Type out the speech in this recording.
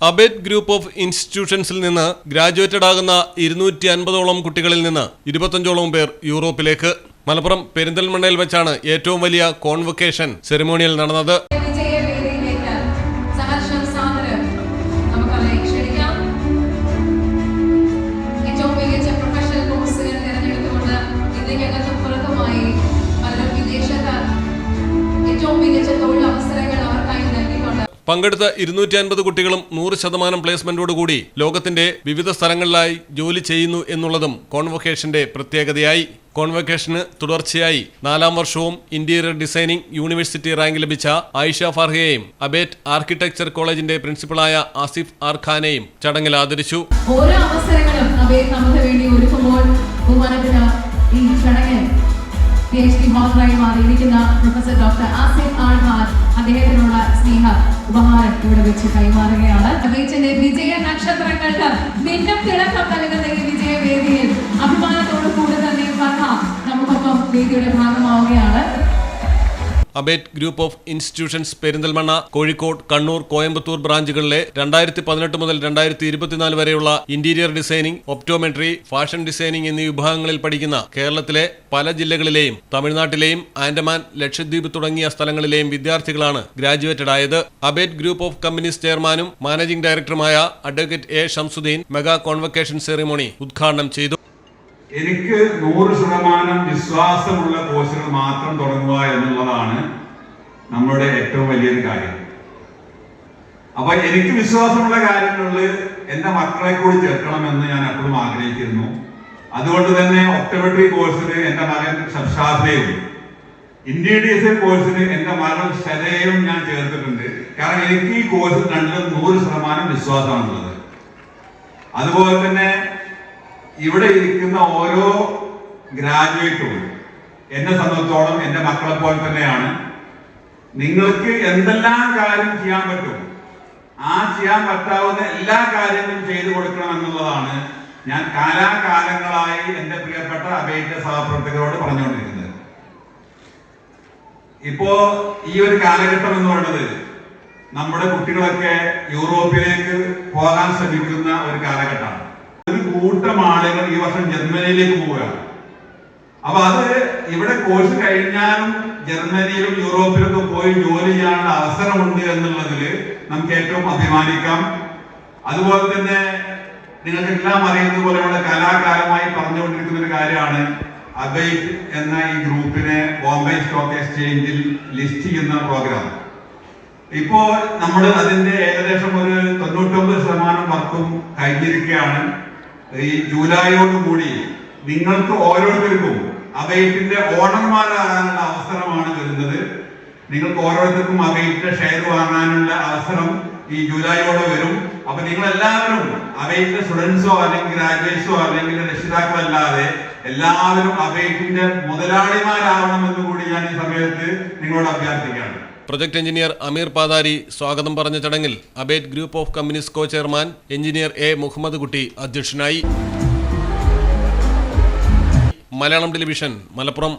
അബേറ്റ് group of ഇൻസ്റ്റിറ്റ്യൂഷൻസിൽ നിന്ന് graduated ആകുന്ന ഇരുന്നൂറ്റി അൻപതോളം കുട്ടികളിൽ നിന്ന് ഇരുപത്തഞ്ചോളം പേർ യൂറോപ്പിലേക്ക്. മലപ്പുറം പെരിന്തൽമണ്ണയിൽ വെച്ചാണ് ഏറ്റവും വലിയ കോൺവൊക്കേഷൻ സെറിമോണിയൽ നടന്നത്. പങ്കെടുത്ത ഇരുന്നൂറ്റി അൻപത് കുട്ടികളും നൂറ് ശതമാനം പ്ലേസ്മെന്റോടുകൂടി ലോകത്തിന്റെ വിവിധ സ്ഥലങ്ങളിലായി ജോലി ചെയ്യുന്നു എന്നുള്ളതും കോൺവൊക്കേഷന്റെ പ്രത്യേകതയായി. കോൺവൊക്കേഷന് തുടർച്ചയായി നാലാം വർഷവും ഇന്റീരിയർ ഡിസൈനിംഗ് യൂണിവേഴ്സിറ്റി റാങ്ക് ലഭിച്ച ആയിഷ ഫർഹയെയും അബേറ്റ് ആർക്കിടെക്ചർ കോളേജിന്റെ പ്രിൻസിപ്പളായ ആസിഫ് ആർ ഖാനെയും ചടങ്ങിൽ ആദരിച്ചു. ഓരോ ഈ ചടങ്ങിൽ പി എച്ച് ഡി ഹോസ്റ്ററായി മാറിയിരിക്കുന്ന പ്രൊഫസർ ഡോക്ടർ ആസിഫ് ഖാൻ അദ്ദേഹത്തിനുള്ള സ്നേഹ ഉപഹാരം ഇവിടെ വെച്ച് കൈമാറുകയാണ്. ബീച്ചിന്റെ വിജയ നക്ഷത്രങ്ങൾക്ക് മിന്നും തിളക്കം നൽകുന്ന ഈ വിജയവേദിയിൽ അഭിമാനത്തോടു കൂടെ തന്നെ ഫർഹ നമുക്കൊപ്പം വേദിയുടെ ഭാഗമാവുകയാണ്. Abate group of institutions Perinthalmanna Kozhikode Kannur Coimbatore ബ്രാഞ്ചുകളിലെ രണ്ടായിരത്തി പതിനെട്ട് മുതൽ രണ്ടായിരത്തി ഇരുപത്തിനാല് വരെയുള്ള interior designing optometry fashion designing എന്നീ വിഭാഗങ്ങളിൽ പഠിക്കുന്ന കേരളത്തിലെ പല ജില്ലകളിലെയും തമിഴ്നാട്ടിലെയും ആൻഡമാൻ ലക്ഷദ്വീപ് തുടങ്ങിയ സ്ഥലങ്ങളിലെയും വിദ്യാർത്ഥികളാണ് ഗ്രാജുവേറ്റഡ് ആയത് അബേറ്റ് ഗ്രൂപ്പ് ഓഫ് കമ്പനീസ് ചെയർമാനും മാനേജിംഗ് ഡയറക്ടറുമായ advocate A. Shamsuddin mega convocation ceremony ഉദ്ഘാടനം ചെയ്തു. എനിക്ക് നൂറ് ശതമാനം വിശ്വാസമുള്ള കോഴ്സുകൾ മാത്രം തുടങ്ങുക എന്നുള്ളതാണ് നമ്മളുടെ ഏറ്റവും വലിയൊരു കാര്യം. അപ്പൊ എനിക്ക് വിശ്വാസമുള്ള കാര്യങ്ങളിൽ എന്റെ മക്കളെ കൂടി ചേർക്കണമെന്ന് ഞാൻ എപ്പോഴും ആഗ്രഹിക്കുന്നു. അതുകൊണ്ട് തന്നെ ഒക്ടോബറി കോഴ്സിന് എന്റെ മകൻ ഷർഷാദയും ഇന്ത്യൻ ഡിസൈൻ കോഴ്സിന് എന്റെ മകൻ ശരയും ഞാൻ ചേർത്തിട്ടുണ്ട്. കാരണം എനിക്ക് ഈ കോഴ്സിൽ രണ്ടിലും നൂറ് ശതമാനം വിശ്വാസമാണുള്ളത്. അതുപോലെ തന്നെ ഇവിടെ ഇരിക്കുന്ന ഓരോ ഗ്രാജുവേറ്റും എന്നെ സംബന്ധിച്ചോളം എന്റെ മക്കളെ പോലെ തന്നെയാണ്. നിങ്ങൾക്ക് എന്തെല്ലാം കാര്യം ചെയ്യാൻ പറ്റും ആ ചെയ്യാൻ പറ്റാവുന്ന എല്ലാ കാര്യങ്ങളും ചെയ്തു കൊടുക്കണം എന്നുള്ളതാണ് ഞാൻ കാലാകാലങ്ങളായി എന്റെ പ്രിയപ്പെട്ട അഭയത്തെ സഹപ്രവർത്തകരോട് പറഞ്ഞുകൊണ്ടിരിക്കുന്നത്. ഇപ്പോ ഈ ഒരു കാലഘട്ടം എന്ന് പറയുന്നത് നമ്മുടെ കുട്ടികളൊക്കെ യൂറോപ്പിലേക്ക് പോകാൻ ശ്രമിക്കുന്ന ഒരു കാലഘട്ടമാണ്. കൂട്ടം ആളുകൾ ഈ വർഷം ജർമ്മനിയിലേക്ക് പോവുകയാണ്. അപ്പൊ അത് ഇവിടെ കോഴ്സ് കഴിഞ്ഞാലും ജർമ്മനിയിലും യൂറോപ്പിലൊക്കെ പോയി ജോലി ചെയ്യാനുള്ള അവസരമുണ്ട് എന്നുള്ളതിൽ നമുക്ക് ഏറ്റവും അഭിമാനിക്കാം. അതുപോലെ തന്നെ നിങ്ങൾക്ക് എല്ലാം അറിയുന്നത് പോലെ നമ്മുടെ കലാകാലമായി പറഞ്ഞുകൊണ്ടിരിക്കുന്ന ഒരു കാര്യമാണ് അബൈറ്റ് എന്ന ഈ ഗ്രൂപ്പിനെ ബോംബെ സ്റ്റോക്ക് എക്സ്ചേഞ്ചിൽ ലിസ്റ്റ് ചെയ്യുന്ന പ്രോഗ്രാം ഇപ്പോ നമ്മൾ അതിന്റെ ഏകദേശം ഒരു തൊണ്ണൂറ്റൊമ്പത് ശതമാനം വർക്കും കഴിഞ്ഞിരിക്കുകയാണ്. ഈ ജൂലൈയോട് കൂടി നിങ്ങൾക്ക് ഓരോരുത്തർക്കും അവൈറ്റിന്റെ ഓണർമാരാകാനുള്ള അവസരമാണ് വരുന്നത് നിങ്ങൾക്ക് ഓരോരുത്തർക്കും അവൈറ്റിന്റെ ഷെയർ വാങ്ങാനുള്ള അവസരം ഈ ജൂലൈയോടെ വരും. അപ്പൊ നിങ്ങൾ എല്ലാവരും അവയിന്റെ സ്റ്റുഡൻസോ അല്ലെങ്കിൽ ഗ്രാജുവേറ്റ്സോ അല്ലെങ്കിൽ രക്ഷിതാക്കളല്ലാതെ എല്ലാവരും അവൈറ്റിന്റെ മുതലാളിമാരാവണമെന്ന് കൂടി ഞാൻ ഈ സമയത്ത് നിങ്ങളോട് അഭ്യർത്ഥിക്കുകയാണ്. പ്രൊജക്ട് എഞ്ചിനീയർ അമീർ പാതാരി സ്വാഗതം പറഞ്ഞ ചടങ്ങിൽ അബേറ്റ് group of companies co chairman engineer A Muhammad Kutty അധ്യക്ഷനായി. മലയാളം ടെലിവിഷൻ മലപ്പുറം.